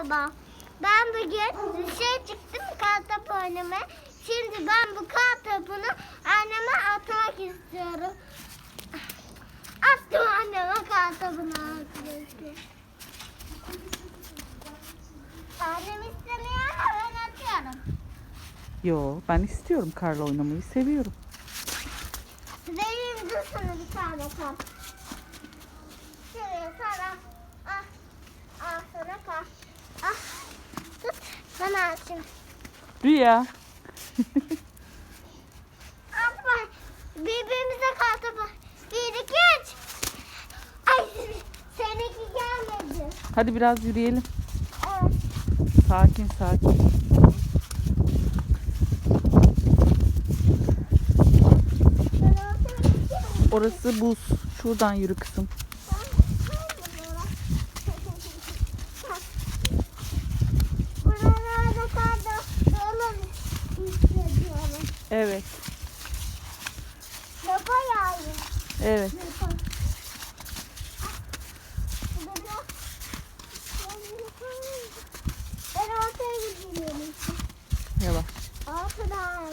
Merhaba. Ben bugün dışarı çıktım kar topu oynamaya. Şimdi ben bu kar topunu anneme atmak istiyorum. Attım anneme kar topunu arkadaşlar. Annem istemiyor ama ben atıyorum. Yo ben istiyorum karla oynamayı seviyorum. Vereyim dur sana bir tane kar. Şuraya sana. Ah. Al sana kar. Atayım. Rüya. Atma. Birbirimize topu. Bir, iki, üç. Ay seninki gelmedi. Hadi biraz yürüyelim. Evet. Sakin sakin. Atayım. Orası buz. Şuradan yürü kızım. Evet. Yopa yağıyor. Evet. Yopa. Ben ortaya gidiyorum. Ortadan.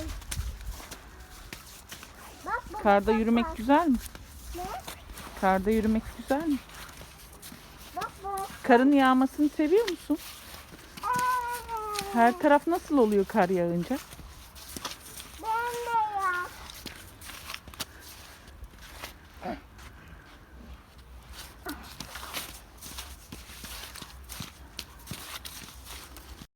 Bak, bak, Karda bak, yürümek bak. güzel mi? Ne? Karda yürümek güzel mi? Bak bak. Karın yağmasını seviyor musun? Aa. Her taraf nasıl oluyor kar yağınca?